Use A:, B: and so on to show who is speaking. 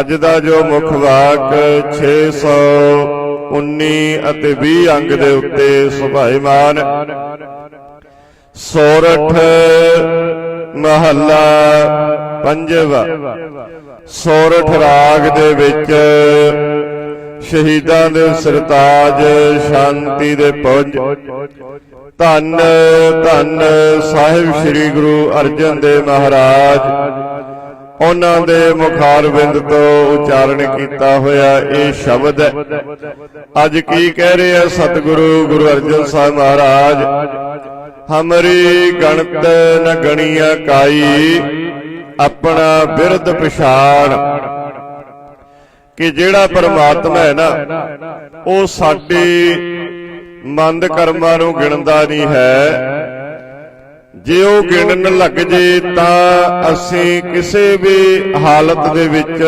A: ਅੱਜ ਦਾ ਜੋ ਮੁੱਖ ਵਾਕ 619 ਅਤੇ 20 ਅੰਗ ਦੇ ਉੱਤੇ ਸੁਭਾਈਮਾਨ। ਸੋਰਠ ਮਹੱਲਾ ਪੰਜਵਾ। ਸੋਰਠ ਰਾਗ ਦੇ ਵਿੱਚ ਸ਼ਹੀਦਾਂ ਦੇ ਸਰਤਾਜ ਸ਼ਾਂਤੀ ਦੇ ਪੁੰਜ। ਧੰਨ ਧੰਨ ਸਾਹਿਬ ਸ੍ਰੀ ਗੁਰੂ ਅਰਜਨ ਦੇਵ ਮਹਾਰਾਜ। ਉਹਨਾਂ ਦੇ ਮੁਖਾਰਬਿੰਦ ਤੋਂ ਉਚਾਰਨ ਕੀਤਾ ਹੋਇਆ ਇਹ ਸ਼ਬਦ ਹੈ। ਅੱਜ ਕੀ ਕਹਿ ਰਹੇ ਆ ਸਤਿਗੁਰੂ ਗੁਰੂ ਅਰਜਨ ਸਾਹਿਬ ਮਹਾਰਾਜ? ਹਮਰੀ ਗਣਤ ਨ ਗਣੀਆ ਕਾਈ, ਆਪਣਾ ਬਿਰਧ ਪਛਾਣ। ਕਿ ਜਿਹੜਾ ਪਰਮਾਤਮਾ ਹੈ ਨਾ, ਉਹ ਸਾਡੇ ਮੰਦ ਕਰਮਾਂ ਨੂੰ ਗਿਣਦਾ ਨਹੀਂ ਹੈ। ਜੇ ਉਹ ਗਿਣਨ ਲੱਗ ਜੇ ਤਾਂ ਅਸੀਂ ਕਿਸੇ ਵੀ ਹਾਲਤ ਦੇ ਵਿੱਚ